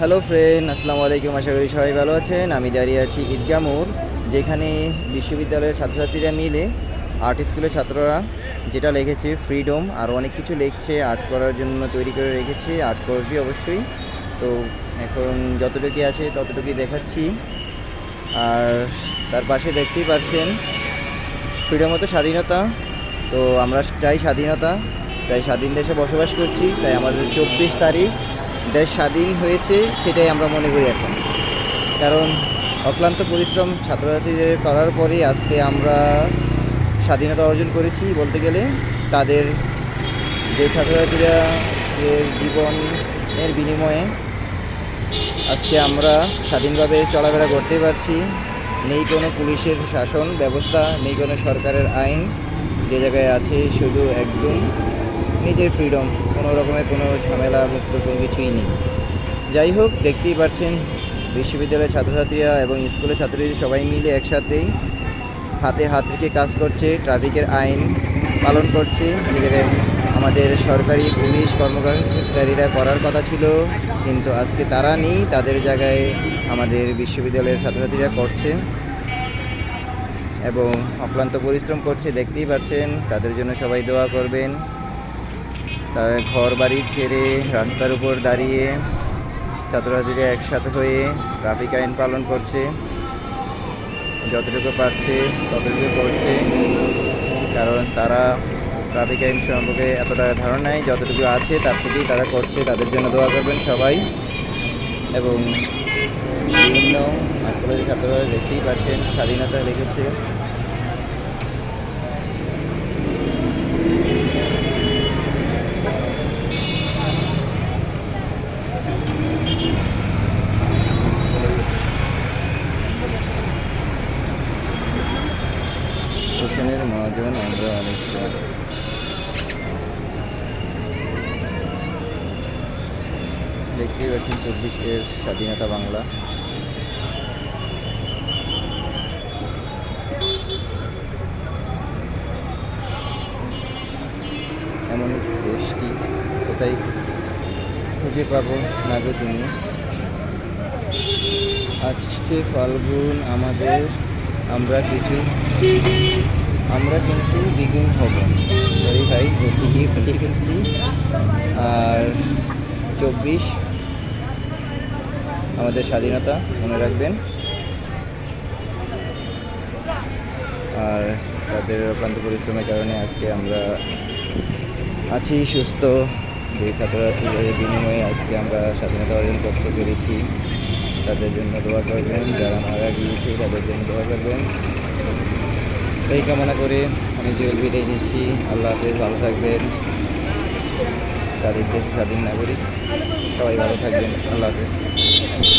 Hello friend আসসালামু আলাইকুম আশা করি সবাই ভালো আছেন। আমি দাঁড়িয়ে আছি ঈদগাহ মোড়, যেখানে বিশ্ববিদ্যালয়ের ছাত্রছাত্রীরা মিলে আর্ট স্কুলের ছাত্ররা যেটা লিখেছে ফ্রিডম আর অনেক কিছু লিখছে আর্ট করার জন্য তৈরি করে রেখেছে আর্ট করবি অবশ্যই। তো এখন যতটুকু আছে ততটুকুই দেখাচ্ছি। আর তার পাশে দেখতেই পাচ্ছেন ফ্রিডম হতো স্বাধীনতা। তো আমরা চাই স্বাধীনতা। তাই স্বাধীন দেশে বসবাস করছি। তাই আমাদের চব্বিশ তারিখ দেশ স্বাধীন হয়েছে, সেটাই আমরা মনে করি এখন। কারণ অক্লান্ত পরিশ্রম ছাত্রছাত্রীদের করার পরেই আজকে আমরা স্বাধীনতা অর্জন করেছি বলতে গেলে। তাদের যে ছাত্রছাত্রীরা জীবনের বিনিময়ে আজকে আমরা স্বাধীনভাবে চলাফেরা করতে পারছি, নেই কোনো পুলিশের শাসন ব্যবস্থা, নেই কোনো সরকারের আইন। যে জায়গায় আছে শুধু একদম নিজের ফ্রিডম কোনো রকমের কোনো ঝামেলা মুক্ত কোনো কিছুই নেই। যাই হোক, দেখতেই পাচ্ছেন বিশ্ববিদ্যালয়ের ছাত্রছাত্রীরা এবং স্কুলের ছাত্রছাত্রী সবাই মিলে একসাথেই হাতে হাত রেখে কাজ করছে, ট্রাফিকের আইন পালন করছে। জায়গায় আমাদের সরকারি পুলিশ কর্মকারীরা করার কথা ছিল, কিন্তু আজকে তারা নেই, তাদের জায়গায় আমাদের বিশ্ববিদ্যালয়ের ছাত্রছাত্রীরা করছে এবং অক্লান্ত পরিশ্রম করছে, দেখতেই পাচ্ছেন তাদের জন্য সবাই দোয়া করবেন। তারা ঘর বাড়ি ছেড়ে রাস্তার উপর দাঁড়িয়ে ছাত্রছাত্রীরা একসাথে হয়ে ট্রাফিক আইন পালন করছে। যতটুকু পারছে ততটুকু করছে, কারণ তারা ট্রাফিক আইন সম্পর্কে এতটা ধারণা নেই, যতটুকু আছে তার থেকেই তারা করছে, তাদের জন্য দোয়া করবেন সবাই। এবং বিভিন্ন কলেজের ছাত্ররা দেখতেই পাচ্ছেন, স্বাধীনতা লিখেছে হোসেনের মহাজন আমরা অনেকটা দেখতেই পাচ্ছেন চব্বিশের স্বাধীনতা বাংলা। এমন দেশটি কোথায় খুঁজে পাবো না তুমি? আসছে ফাল্গুন আমাদের, আমরা কিছু আমরা কিন্তু দ্বিগুণ হব। সরি ভাই ফেলছি আর চব্বিশ, আমাদের স্বাধীনতা, মনে রাখবেন। আর তাদের অক্লান্ত পরিশ্রমের কারণে আজকে আমরা আছি সুস্থ। যে ছাত্রছাত্রীদের বিনিময়ে আজকে আমরা স্বাধীনতা অর্জন করতে পেরেছি। তাদের জন্য দোয়া করবেন, যারা মারা গিয়েছে তাদের জন্য দোয়া করবেন। এই কামনা করে আমি জল বিদায় নিচ্ছি। আল্লাহ হাফেজ, ভালো থাকবেন। স্বাধীন দেশ, স্বাধীন নাগরিক। সবাই ভালো থাকবেন। আল্লাহ হাফেজ।